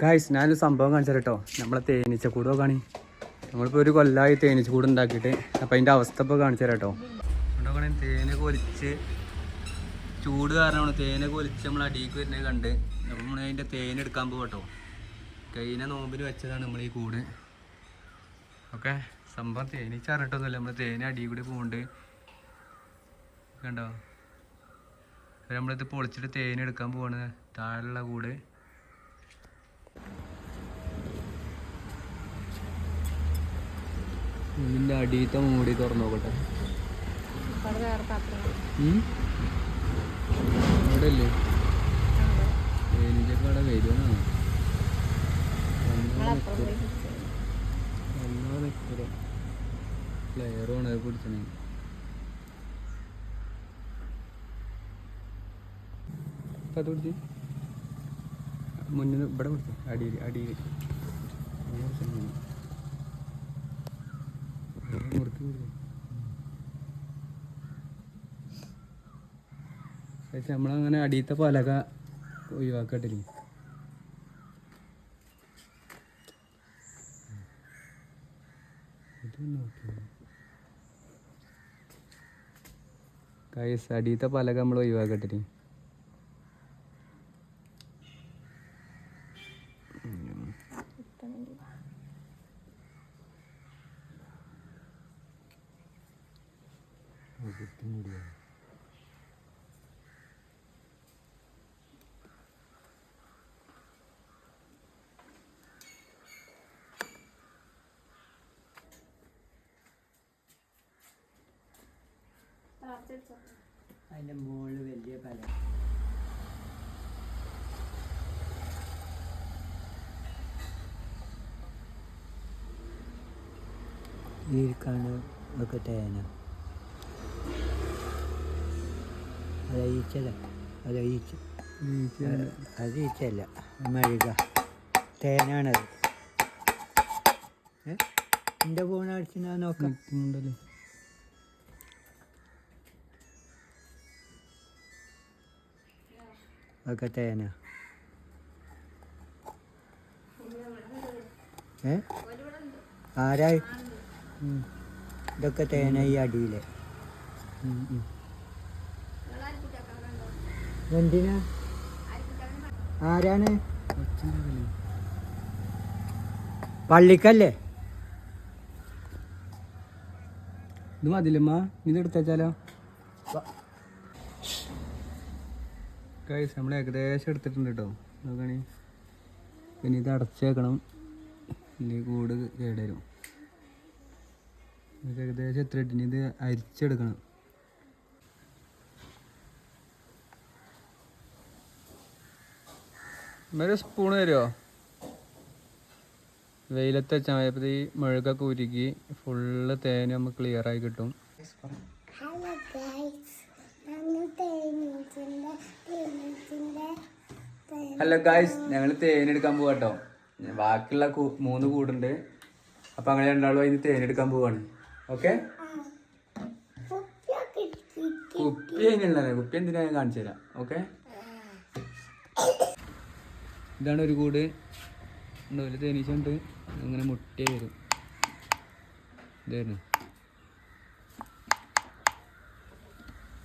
Guys ഞാനൊരു സംഭവം കാണിച്ചു കേട്ടോ നമ്മളെ തേനീച്ചക്കൂട് കാണി നമ്മളിപ്പോൾ ഒരു കൊല്ലമായി തേനീച്ചക്കൂട് ഉണ്ടാക്കിയിട്ട്. അപ്പം അതിന്റെ അവസ്ഥ ഇപ്പോൾ കാണിച്ചു തരാം കേട്ടോ തേനെ കൊലിച്ച്. ചൂട് കാരണമാണ് തേനെ കൊലിച്ച് നമ്മൾ അടിയിൽ വരുന്നത് കണ്ട്. നമ്മൾ അതിന്റെ തേനെടുക്കാൻ പോകും കേട്ടോ കൈനെ നോമ്പിന് വെച്ചതാണ് നമ്മൾ ഈ കൂട്. ഓക്കെ? സംഭവം തേനീച്ച അറിഞ്ഞിട്ടൊന്നുമില്ല നമ്മൾ തേനെ അടിയിൽ കൂടി പോകുന്നുണ്ട് കണ്ടോ? നമ്മളിത് പൊളിച്ചിട്ട് തേനെടുക്കാൻ പോവാണ്. താഴെയുള്ള കൂട്. ഇതിന്റെ അടിയത്തെ മൂടി തുറന്നു നോക്കട്ടെ. അവിടെ അല്ലേ തേനീച്ചൊക്കെ അവിടെ. വരുമെന്നാണ് അത് അത് പിടിച്ച്. മുന്നിൽ ഇവിടെ പിടിച്ചു. അടിയിൽ അടിയിൽ. പക്ഷെ നമ്മളങ്ങനെ അടിയത്തെ പലക ഒഴിവാക്കട്ടില്ലേ കൈസ് അടിയത്തെ പലക നമ്മൾ ഒഴിവാക്കട്ടെ അതിന്റെ മുകളിൽ വലിയ പല. ഈർക്കാണ് ഒക്കെ തേന. അത് ഈച്ചല്ല അത് ഈച്ച അത് ഈച്ചല്ല മെഴുക തേനാണത് എന്റെ ഫോൺ അടിച്ചാൽ നോക്കാം. ഉണ്ടല്ലോ ഒക്കെ തേന. ഏ? ആരാ. ഇതൊക്കെ തേന ഈ അടിയിലെ. എന്തിനാ? ആരാണ്? പള്ളിക്കല്ലേ? ഇത് മതില്ലമ്മ ഇത് എടുത്തേച്ചാലോ നമ്മൾ ഏകദേശം എടുത്തിട്ടുണ്ട് കേട്ടോ നോക്കണി. പിന്നെ ഇത് അടച്ചേക്കണം. ഇല്ലെങ്കിൽ കൂട് കേടരും. ഏകദേശം എത്ര ഇട്ടിനി? ഇത് അരിച്ചെടുക്കണം. ഒരു സ്പൂൺ തരുമോ വെയിലത്ത് വെച്ചാൽ മതി. അപ്പോൾ ഈ മെഴുകൊക്കെ ഉരുകി ഫുള്ള് തേൻ നമുക്ക് ക്ലിയർ ആയി കിട്ടും. ഹലോ ഗായ്സ് ഞങ്ങൾ തേനെടുക്കാൻ പോവാട്ടോ ബാക്കിയുള്ള കൂ- മൂന്ന് കൂടുണ്ട്. അപ്പൊ അങ്ങനെ രണ്ടാളും അതിന് തേനെടുക്കാൻ പോവാണ്. ഓക്കെ കിട്ടി കുപ്പി അതിനുള്ളതേ കുപ്പി എന്തിനാ ഞാൻ കാണിച്ചു തരാം. ഓക്കെ ഇതാണ് ഒരു കൂട്. ഉണ്ടാവില്ല തേനീച്ചുണ്ട് അങ്ങനെ മുട്ടേ വരും. ഇതായിരുന്നു.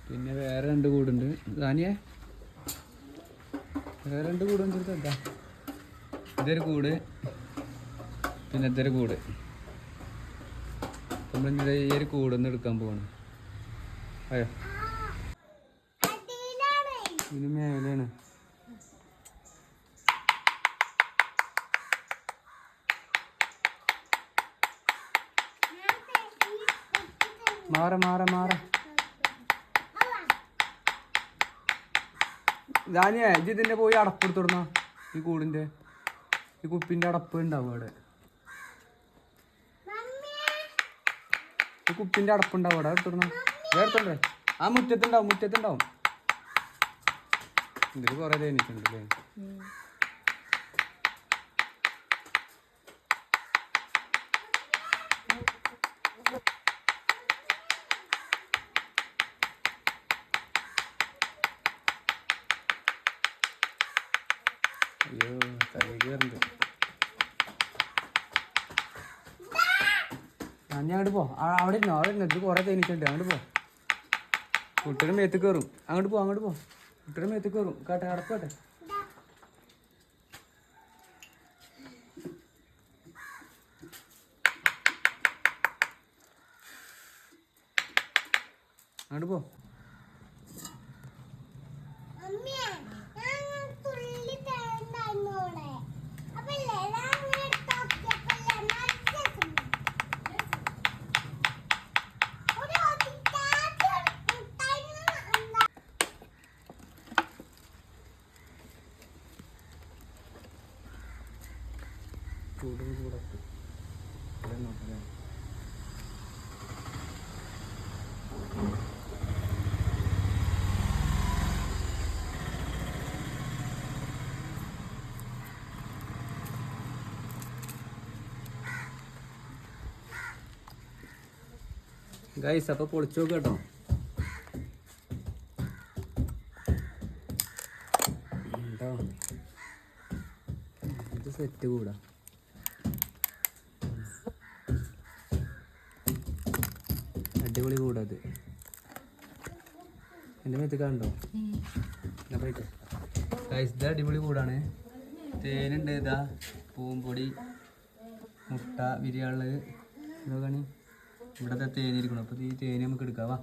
പിന്നെ വേറെ രണ്ട് കൂടുണ്ട്. ദാനിയേ? വേറെ രണ്ട് കൂട് എന്താ? ഇതൊരു കൂട്. പിന്നെ ഇതൊരു കൂട്. നമ്മൾ ഇന്നലെ ഈ ഒരു കൂടൊന്ന് എടുക്കാൻ പോവാണ്. അയ്യോ. ഇതിന് മേലെയാണ്. മാറ മാറ മാറ. ദാനിയേ ഇജ്ജ് ഇതിന്റെ പോയി അടപ്പ് എടുത്തോടുന്ന ഈ കൂടിന്റെ. ഈ കുപ്പിന്റെ അടപ്പ് ഉണ്ടാവും അവിടെ. ഈ കുപ്പിന്റെ അടപ്പ് ഉണ്ടാവും അവിടെ. എടുത്തോടുന്ന വേർത്തോണ്ടേ ആ മുറ്റത്തുണ്ടാവും മുറ്റത്തുണ്ടാവും. ഇതിൽ കുറെ തേനീച്ചുണ്ട് അയ്യോ തലയിൽ ഞാൻ അങ്ങോട്ട് പോ. അവിടെ ഇരുന്നോ അവിടെ ഇരുന്നു. കുറേ തേനീച്ചുണ്ട് അങ്ങോട്ട് പോ. കുട്ടിയുടെ മേത്ത് കയറും അങ്ങോട്ട് പോ അങ്ങോട്ട് പോ. കുട്ടിയുടെ മേത്ത് കയറും കേട്ടെ അടക്കട്ടെ അങ്ങോട്ട് പോ അമ്മേ, ഞാൻ തുള്ളി തേണ്ടായിരുന്നു അവിടെ. അപ്പല്ലേ, ഞാൻ ഇങ്ങനെ എടുത്ത് നോക്കിയപ്പല്ലേ മറ്റേ തിന്നു. ഒരു ഒതിക്കാത്ത മുട്ടായി എന്താ ഇവിടെ നോക്കല്ലേ? ഗൈസ് അപ്പൊ പൊളിച്ചു നോക്ക് കേട്ടോ. ഉണ്ടോ ഇത് സെറ്റ് കൂടാ. അടിപൊളി കൂടാത് എന്റെ മേത്ത് കണ്ടോ? ഗൈസ് ഇത് അടിപൊളി കൂടാണ്. തേനുണ്ട് ഇതാ പൂമ്പൊടി മുട്ട ബിരിയാൾ ഇതൊക്കെയാണ് ഇവിടത്തെ തേനിരിക്കണം അപ്പോൾ ഈ തേന് നമുക്ക് എടുക്കാം. വാ.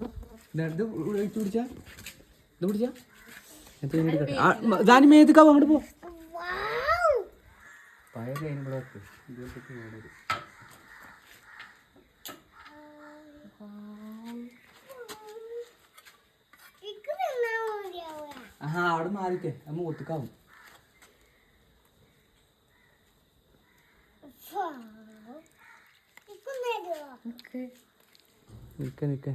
ഇതാ, പിടിച്ചാ ഇത് പിടിച്ചാ പോ. അവിടെ മാറിക്കേ. അത് മൂത്തുക്കാവും വൗ! ഇക്ക് തരുവോ? എനിക്ക് നിൽക്ക നിൽക്ക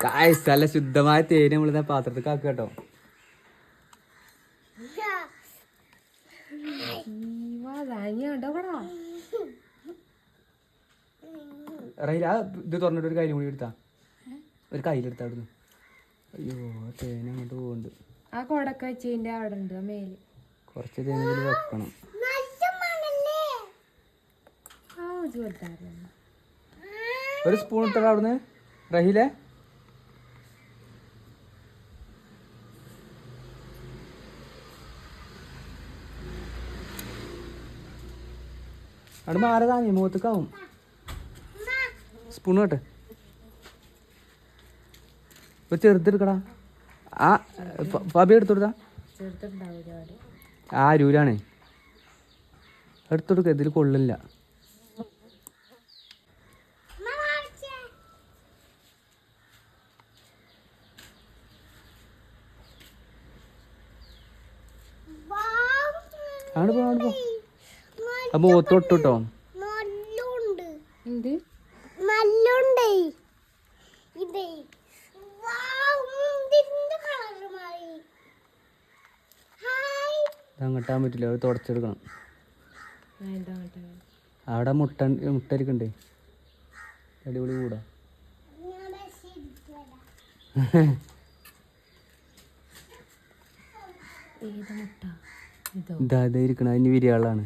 കായ് നല്ല ശുദ്ധമായ തേന് നമ്മളിതാ പാത്രത്തിൽ ആക്കുക കേട്ടോ. റൈല ഇത് തുറന്നിട്ട് ഒരു കയ്യിൽ കൂടി എടുത്താ. ഒരു കയ്യിലെടുത്താ അവിടുന്ന്. അയ്യോ തേൻ അങ്ങോട്ട് പോകുന്നുണ്ട് ആ കൊടക്ക വെച്ചതിന്റെ അവിടെ ഉണ്ട് മേൽ. കുറച്ച് തേനിൽ വെക്കണം. നല്ല മണല്ലേ? ആ ചോദിച്ചായിരുന്നു ഒരു സ്പൂൺ ഇട്ടടാ അവിടുന്ന്. റഹീലെ? അവിടെ മാറതാ നീ മുഖത്തേക്കാവും സ്പൂൺ കേട്ടെ ഇപ്പൊ ചെറുതെടുക്കടാ. ആ ഫാബി അവിടെ ആ രൂരാണ്. എടുത്തുകൊടുക്ക ഇതിൽ കൊള്ളില്ല. പോ പോ. അപ്പൊ ഒത്തൊട്ടോ നല്ലുണ്ട്. നല്ലുണ്ടേ. ഇതേ. വൗ! ഇതിന്റെ കളറ് മാറി. ഹായ്. അങ്ങട്ടാൻ പറ്റില്ല അത് തുടച്ചെടുക്കണം. അവിടെ മുട്ട മുട്ടരിക്കണ്ടേ അടിപൊളി കൂടാ. ഇതോ. ഇതാ ഇതാ ഇരിക്കണ അതിന് വിരിയാളാണ്.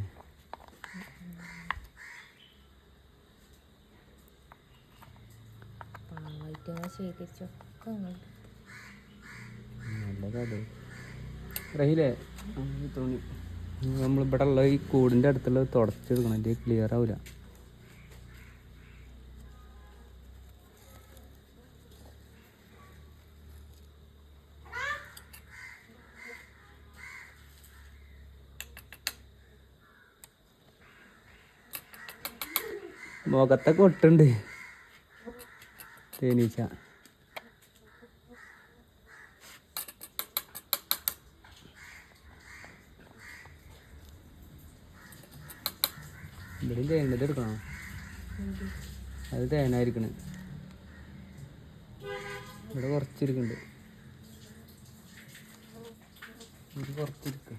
ശേഖരിച്ചൊക്കെ റഹീലേ നമ്മൾ ഇവിടെ ഉള്ള ഈ കൂടിന്റെ അടുത്തുള്ള തുടച്ചെടുക്കണം അതിന്റെ ക്ലിയർ ആവില്ല മുഖത്തൊക്കെ ഒട്ടുണ്ട്. തേനീച്ച. ഇവിടെ തേങ്ങ എടുക്കണം. അത് തേനായിരിക്കണ് ഇവിടെ കുറച്ചിരിക്കുന്നുണ്ട്. ഇത് കുറച്ചിരിക്ക.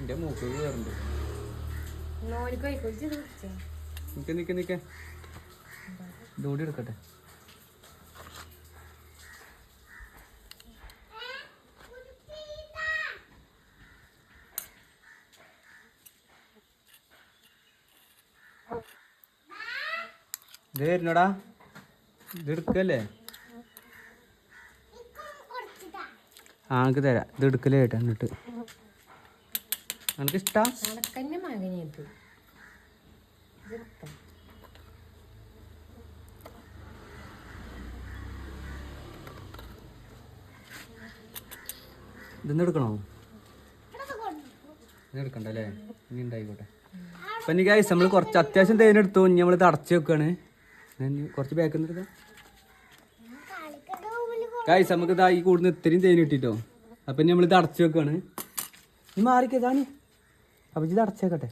എന്റെ മൂക്ക് കയറുന്നുണ്ട് നിക്ക നിക്ക നിൽക്ക നിൽക്ക എടുക്കട്ടെ. ഇത് വരുന്നോടാ. ഇത് ആ എനിക്ക് തരാം. ഇത് എടുക്കലേ എന്നിട്ട് എനിക്ക് ഇഷ്ടാ ഇതൊന്നും എടുക്കണോ? കൊടുത്തു എടുക്കണ്ടല്ലേ? ഇനി ഉണ്ടായിക്കോട്ടെ. അപ്പം ഇനി ഗൈസ് നമ്മൾ കുറച്ച് അത്യാവശ്യം തേനെടുത്തു ഇനി നമ്മൾ ഇത് അടച്ച് ഇനി കുറച്ച് ബാക്ക് എടുക്കാം. ഗൈസ് നമുക്ക് ഇതാ ഈ കൂടുന്ന ഇത്രയും തേൻ കിട്ടിട്ടോ. അപ്പം ഇനി നമ്മളിത് അടച്ച് വെക്കാണ്. നീ. മാറിക്കതാണ് അപ്പം ഇത് അടച്ചേക്കട്ടെ.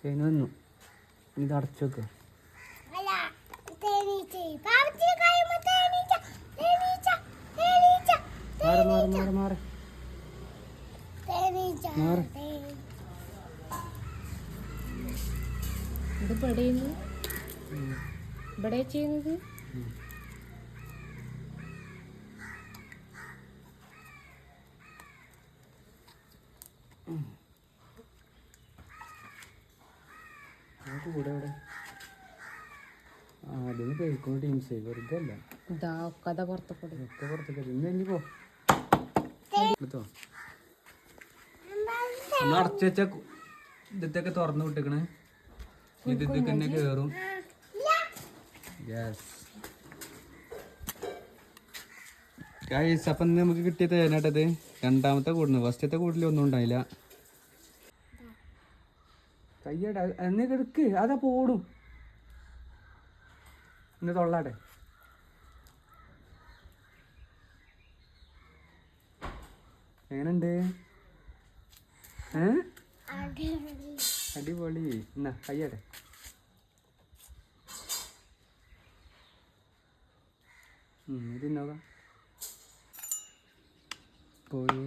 തേന് വന്നു. ഇത് അടച്ചു വെക്കുക മാറി മാറി മാറി മാറി. മാറ്. ഇത് ഇവിടെ ചെയ്യുന്നത് കൂടെ ഇവിടെ ആ കേൾക്കുന്ന ടീംസ് വെറുതെ അല്ല ഇതാ കഥ പുറത്ത് കൂടി ഒക്കെ പുറത്തേക്ക് ഇന്ന് ഇനി പോ. എടുത്തോ? ഒന്ന് അടച്ചു വെച്ച ഇതൊക്കെ തുറന്നു വിട്ടേക്കണേ. ഇത് ഇതൊക്കെ തന്നെ കേറും. യെസ് ഗൈസ് അപ്പം നമുക്ക് കിട്ടിയ തേനാട്ടത് രണ്ടാമത്തെ കൂടുന്നു ഫസ്റ്റത്തെ കൂടിൽ ഒന്നും ഉണ്ടായില്ല. കയ്യട എന്നെ എടുക്ക്. അതാ പോടും. ഇന്ന് തൊള്ളാട്ടെ എങ്ങനുണ്ട് അടിപൊളി. എന്നാ ഇതിന്നോ ഇത് നോക്കാം പോയോ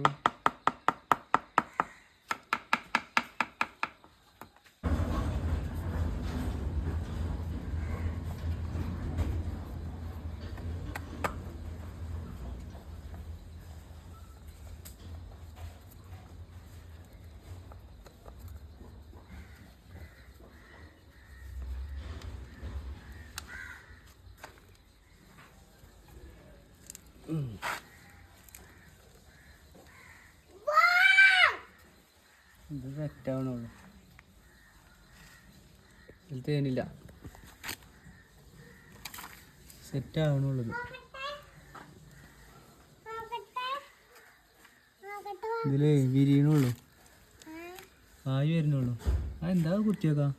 ഇത് സെറ്റാവണുള്ളൂ. ഇതിൽ തേനില്ല. സെറ്റ് ആവണുള്ളൂ നോക്കട്ടെ നോക്കട്ടെ ഇതിലേ വിരിയണുള്ളൂ. ആയി വരുന്നുള്ളൂ. ആ എന്താ കുത്തിയേക്കാം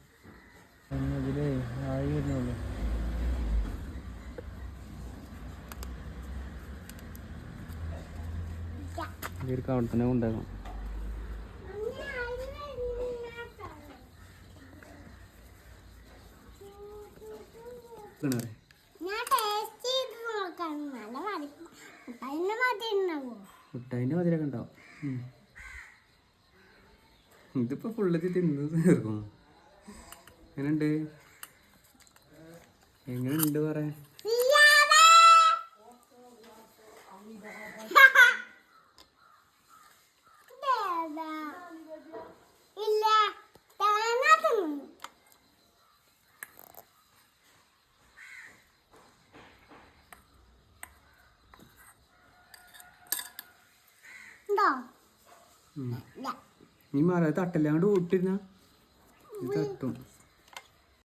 ഇതിലേ ആയി വരുന്നുള്ളൂ ഇവർക്ക് അവിടെ തന്നെ കൊണ്ടുപോകാം അങ്ങനെ ആയി വരുന്നില്ലാത്ത. കിണറേ ഞാൻ ടേസ്റ്റ് ചെയ്ത് നോക്കാം മതി. അതിന് മതി ഉണ്ടാവോ? മുട്ടായിന്റെ മധുരമൊക്കെ ഉണ്ടാവും. ഉം. ഇതിപ്പോ ഫുള്ളത്തി തിന്ന് തീർക്കും. എങ്ങനെയുണ്ട്? എങ്ങനെയുണ്ട് പറയാ സിയാദേ! ഇതേതാ? ഇല്ല തേങ്ങ തിന്നു ഉണ്ടോ നീ മാറാ തട്ടല്ലാണ്ട് കൂട്ടിരുന്ന ഇത് തട്ടും.